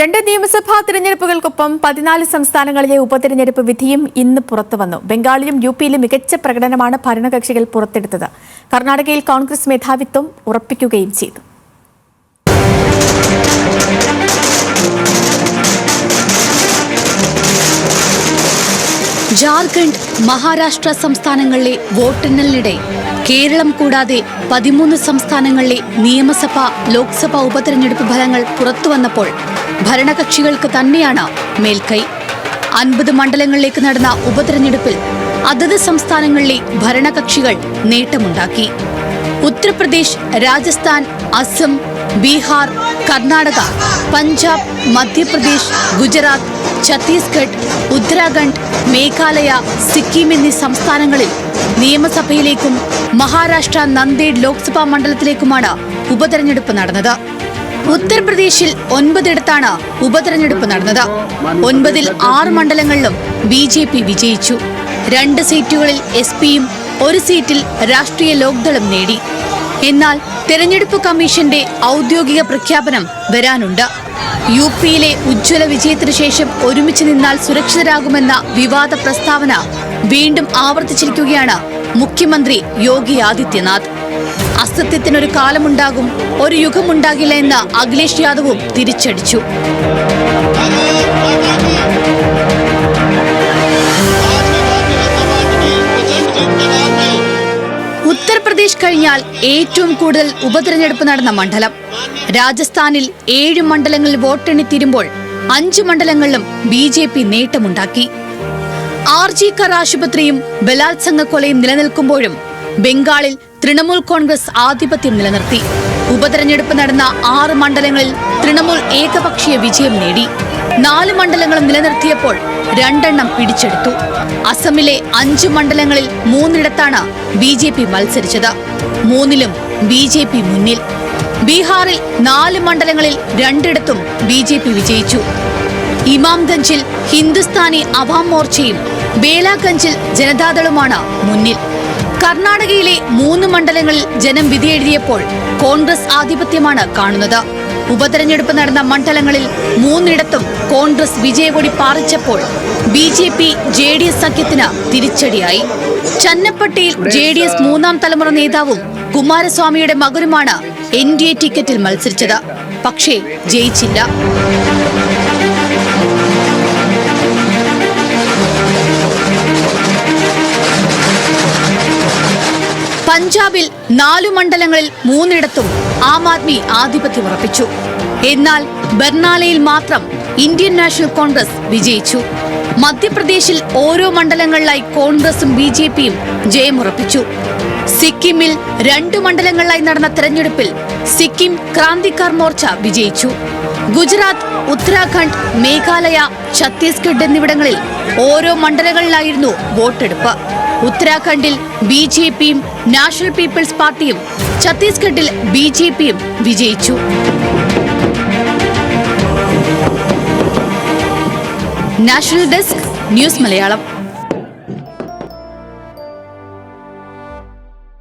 രണ്ട് നിയമസഭാ തിരഞ്ഞെടുപ്പുകൾക്കൊപ്പം പതിനാല് സംസ്ഥാനങ്ങളിലെ ഉപതിരഞ്ഞെടുപ്പ് വിധിയും ഇന്ന് പുറത്തുവന്നു. ബംഗാളിലും യു പിയിലും മികച്ച പ്രകടനമാണ് ഭരണകക്ഷികൾ പുറത്തെടുത്തത്. കർണാടകയിൽ കോൺഗ്രസ് മേധാവിത്വം ഉറപ്പിക്കുകയും ചെയ്തു. ജാർഖണ്ഡ് മഹാരാഷ്ട്ര സംസ്ഥാനങ്ങളിലെ വോട്ടെണ്ണലിനിടെ കേരളം കൂടാതെ പതിമൂന്ന് സംസ്ഥാനങ്ങളിലെ നിയമസഭ ലോക്സഭാ ഉപതെരഞ്ഞെടുപ്പ് ഫലങ്ങൾ പുറത്തുവന്നപ്പോൾ ഭരണകക്ഷികൾക്ക് തന്നെയാണ് മേൽക്കൈ. അൻപത് മണ്ഡലങ്ങളിലേക്ക് നടന്ന ഉപതെരഞ്ഞെടുപ്പിൽ അതത് സംസ്ഥാനങ്ങളിലെ ഭരണകക്ഷികൾ നേട്ടമുണ്ടാക്കി. ഉത്തർപ്രദേശ് രാജസ്ഥാൻ അസം ബീഹാർ കർണാടക പഞ്ചാബ് മധ്യപ്രദേശ് ഗുജറാത്ത് ഛത്തീസ്ഗഡ് ഉത്തരാഖണ്ഡ് മേഘാലയ സിക്കിം എന്നീ സംസ്ഥാനങ്ങളിൽ നിയമസഭയിലേക്കും മഹാരാഷ്ട്ര നന്ദേഡ് ലോക്സഭാ മണ്ഡലത്തിലേക്കുമാണ് ഉപതെരഞ്ഞെടുപ്പ് നടന്നത്. ഉത്തർപ്രദേശിൽ ഒൻപതിടത്താണ് ഉപതെരഞ്ഞെടുപ്പ് നടന്നത്. ഒൻപതിൽ ആറ് മണ്ഡലങ്ങളിലും ബി ജെ പി വിജയിച്ചു. രണ്ട് സീറ്റുകളിൽ എസ് പിയും ഒരു സീറ്റിൽ രാഷ്ട്രീയ ലോക്ദളും നേടി. എന്നാൽ തെരഞ്ഞെടുപ്പ് കമ്മീഷന്റെ ഔദ്യോഗിക പ്രഖ്യാപനം വരാനുണ്ട്. യു പിയിലെ ഉജ്ജ്വല വിജയത്തിനു ശേഷം ഒരുമിച്ച് നിന്നാൽ സുരക്ഷിതരാകുമെന്ന വിവാദ പ്രസ്താവന വീണ്ടും ആവർത്തിച്ചിരിക്കുകയാണ് മുഖ്യമന്ത്രി യോഗി ആദിത്യനാഥ്. അസത്യത്തിനൊരു കാലമുണ്ടാകും ഒരു യുഗമുണ്ടാകില്ല എന്ന് അഖിലേഷ് യാദവും തിരിച്ചടിച്ചു. ഉത്തർപ്രദേശ് കഴിഞ്ഞാൽ ഏറ്റവും കൂടുതൽ ഉപതെരഞ്ഞെടുപ്പ് നടന്ന മണ്ഡലം. രാജസ്ഥാനിൽ ഏഴ് മണ്ഡലങ്ങളിൽ വോട്ടെണ്ണി തീരുമ്പോൾ അഞ്ച് മണ്ഡലങ്ങളിലും ബി ജെ പി നേട്ടമുണ്ടാക്കി. ആർ ജി കർ ആശുപത്രിയും ബലാത്സംഗ കൊലയും നിലനിൽക്കുമ്പോഴും ബംഗാളിൽ തൃണമൂൽ കോൺഗ്രസ് ആധിപത്യം നിലനിർത്തി. ഉപതെരഞ്ഞെടുപ്പ് നടന്ന ആറ് മണ്ഡലങ്ങളിൽ തൃണമൂൽ ഏകപക്ഷീയ വിജയം നേടി. നാല് മണ്ഡലങ്ങളും നിലനിർത്തിയപ്പോൾ രണ്ടെണ്ണം പിടിച്ചെടുത്തു. അസമിലെ അഞ്ച് മണ്ഡലങ്ങളിൽ മൂന്നിടത്താണ് ബി ജെ പി മത്സരിച്ചത്. മൂന്നിലും ബി ജെ പി മുന്നിൽ. ബീഹാറിൽ നാല് മണ്ഡലങ്ങളിൽ രണ്ടിടത്തും ബി ജെ പി വിജയിച്ചു. ഇമാംഗഞ്ചിൽ ഹിന്ദുസ്ഥാനി അവാം മോർച്ചയും ബേലാഗഞ്ചിൽ ജനതാദളുമാണ് മുന്നിൽ. കർണാടകയിലെ മൂന്ന് മണ്ഡലങ്ങളിൽ ജനം വിധിയെഴുതിയപ്പോൾ കോൺഗ്രസ് ആധിപത്യമാണ് കാണുന്നത്. ഉപതെരഞ്ഞെടുപ്പ് നടന്ന മണ്ഡലങ്ങളിൽ മൂന്നിടത്തും കോൺഗ്രസ് വിജയകൊടി പാറിച്ചപ്പോൾ B J P J D S സഖ്യത്തിന് തിരിച്ചടിയായി. ചന്നപ്പട്ടിയിൽ ജെ ഡി എസ് മൂന്നാം തലമുറ നേതാവും കുമാരസ്വാമിയുടെ മകനുമാണ് എൻ ഡി എ ടിക്കറ്റിൽ മത്സരിച്ചത്. പക്ഷേ ജയിച്ചില്ല. പഞ്ചാബിൽ നാലു മണ്ഡലങ്ങളിൽ മൂന്നിടത്തും ആം ആദ്മി ആധിപത്യം ഉറപ്പിച്ചു. എന്നാൽ ബർണാലയിൽ മാത്രം ഇന്ത്യൻ നാഷണൽ കോൺഗ്രസ് വിജയിച്ചു. മധ്യപ്രദേശിൽ ഓരോ മണ്ഡലങ്ങളിലായി കോൺഗ്രസും ബി ജെ പിയും ജയമുറപ്പിച്ചു സിക്കിമിൽ രണ്ടു മണ്ഡലങ്ങളിലായി നടന്ന തെരഞ്ഞെടുപ്പിൽ സിക്കിം ക്രാന്തിക്കാർ മോർച്ച വിജയിച്ചു. ഗുജറാത്ത് ഉത്തരാഖണ്ഡ് മേഘാലയ ഛത്തീസ്ഗഡ് എന്നിവിടങ്ങളിൽ ഓരോ മണ്ഡലങ്ങളിലായിരുന്നു വോട്ടെടുപ്പ്. ഉത്തരാഖണ്ഡിൽ ബി ജെ പിയും നാഷണൽ പീപ്പിൾസ് പാർട്ടിയും ഛത്തീസ്ഗഡിൽ ബി ജെ പിയും വിജയിച്ചു. National desk news Malayalam.